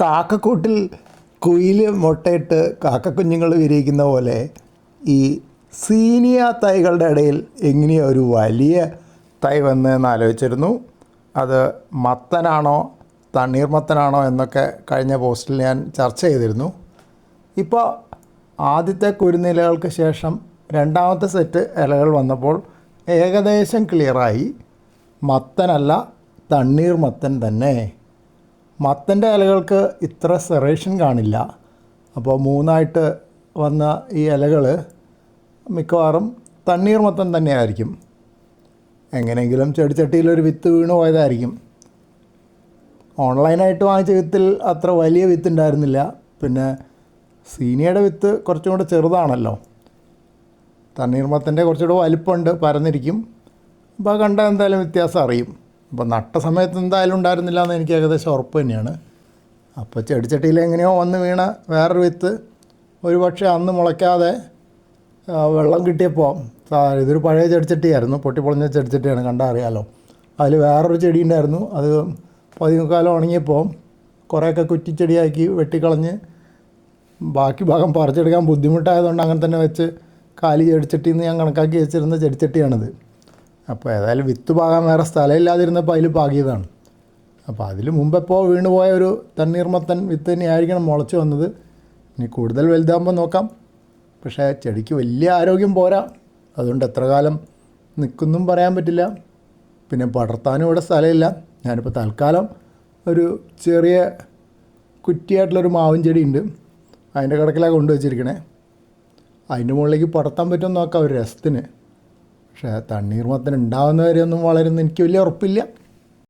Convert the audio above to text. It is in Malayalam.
കാക്കക്കൂട്ടിൽ കുയിൽ മുട്ടയിട്ട് കാക്കക്കുഞ്ഞുങ്ങൾ വിരിയിക്കുന്ന പോലെ ഈ സീനിയ തൈകളുടെ ഇടയിൽ എങ്ങനെയാ ഒരു വലിയ തൈ വന്നതെന്ന് ആലോചിച്ചിരുന്നു. അത് മത്തനാണോ തണ്ണീർമത്തനാണോ എന്നൊക്കെ കഴിഞ്ഞ പോസ്റ്റിൽ ഞാൻ ചർച്ച ചെയ്തിരുന്നു. ഇപ്പോൾ ആദ്യത്തെ കുരുന്നിലകൾക്ക് ശേഷം രണ്ടാമത്തെ സെറ്റ് ഇലകൾ വന്നപ്പോൾ ഏകദേശം ക്ലിയറായി. മത്തനല്ല തണ്ണീർ മത്തൻ തന്നെ. മത്തന്റെ ഇലകൾക്ക് ഇത്ര സെറേഷൻ കാണില്ല. അപ്പോൾ മൂന്നായിട്ട് വന്ന ഈ ഇലകൾ മിക്കവാറും തണ്ണീർ മത്തൻ തന്നെയായിരിക്കും. എങ്ങനെയെങ്കിലും ചെടിച്ചട്ടിയിലൊരു വിത്ത് വീണു പോയതായിരിക്കും. ഓൺലൈനായിട്ട് വാങ്ങിച്ച വിത്തിൽ അത്ര വലിയ വിത്ത് ഉണ്ടായിരുന്നില്ല. പിന്നെ സീനിയയുടെ വിത്ത് കുറച്ചും കൂടെ ചെറുതാണല്ലോ. തണ്ണീർമത്തന്റെ കുറച്ചുകൂടെ വലിപ്പമുണ്ട് പരന്നിരിക്കും. അപ്പോൾ കണ്ടാൽ എന്തായാലും വ്യത്യാസം അറിയും. അപ്പോൾ നട്ട സമയത്ത് എന്തായാലും ഉണ്ടായിരുന്നില്ല എന്ന് എനിക്ക് ഏകദേശം ഉറപ്പ് തന്നെയാണ്. അപ്പോൾ ചെടിച്ചട്ടിയിൽ എങ്ങനെയോ വന്ന് വീണ വേറൊരു വിത്ത് ഒരു പക്ഷേ അന്ന് മുളയ്ക്കാതെ വെള്ളം കിട്ടിയപ്പോൾ ഇതൊരു പഴയ ചെടിച്ചട്ടിയായിരുന്നു. പൊട്ടിപ്പൊളിഞ്ഞ ചെടിച്ചട്ടിയാണ് കണ്ടാൽ അറിയാലോ അതിൽ വേറൊരു ചെടി ഉണ്ടായിരുന്നു. അത് പതിമുക്കാലം ഉണങ്ങിയപ്പോൾ കുറേയൊക്കെ കുറ്റിച്ചെടിയാക്കി വെട്ടിക്കളഞ്ഞ് ബാക്കി ഭാഗം പറിച്ചെടുക്കാൻ ബുദ്ധിമുട്ടായതുകൊണ്ട് അങ്ങനെ തന്നെ വെച്ച് കാലി ചെടിച്ചട്ടിന്ന് ഞാൻ കണക്കാക്കി വെച്ചിരുന്ന ചെടിച്ചട്ടിയാണിത്. അപ്പോൾ ഏതായാലും വിത്ത് പാകാൻ വേറെ സ്ഥലമില്ലാതിരുന്നപ്പോൾ അതിൽ പാകിയതാണ്. അപ്പോൾ അതിൽ മുമ്പെപ്പോൾ വീണ് പോയ ഒരു തണ്ണീർമത്തൻ വിത്ത് തന്നെയായിരിക്കണം മുളച്ച് വന്നത്. ഇനി കൂടുതൽ വലുതാകുമ്പോൾ നോക്കാം. പക്ഷേ ചെടിക്ക് വലിയ ആരോഗ്യം പോരാ. അതുകൊണ്ട് എത്ര കാലം നിൽക്കുന്നും പറയാൻ പറ്റില്ല. പിന്നെ പടർത്താനും ഇവിടെ സ്ഥലമില്ല. ഞാനിപ്പോൾ തൽക്കാലം ഒരു ചെറിയ കുറ്റിയായിട്ടുള്ളൊരു മാവും ചെടി ഉണ്ട് അതിന്റെ കിടക്കിലാണ് കൊണ്ടുവച്ചിരിക്കണേ. അതിന്റെ മുകളിലേക്ക് പടർത്താൻ പറ്റുമെന്ന് നോക്കാം. ഒരു രസത്തിന്. പക്ഷേ തണ്ണീർമത്തൻ ഉണ്ടാവുന്നവരെയൊന്നും വളരുന്ന എനിക്ക് വലിയ ഉറപ്പില്ല.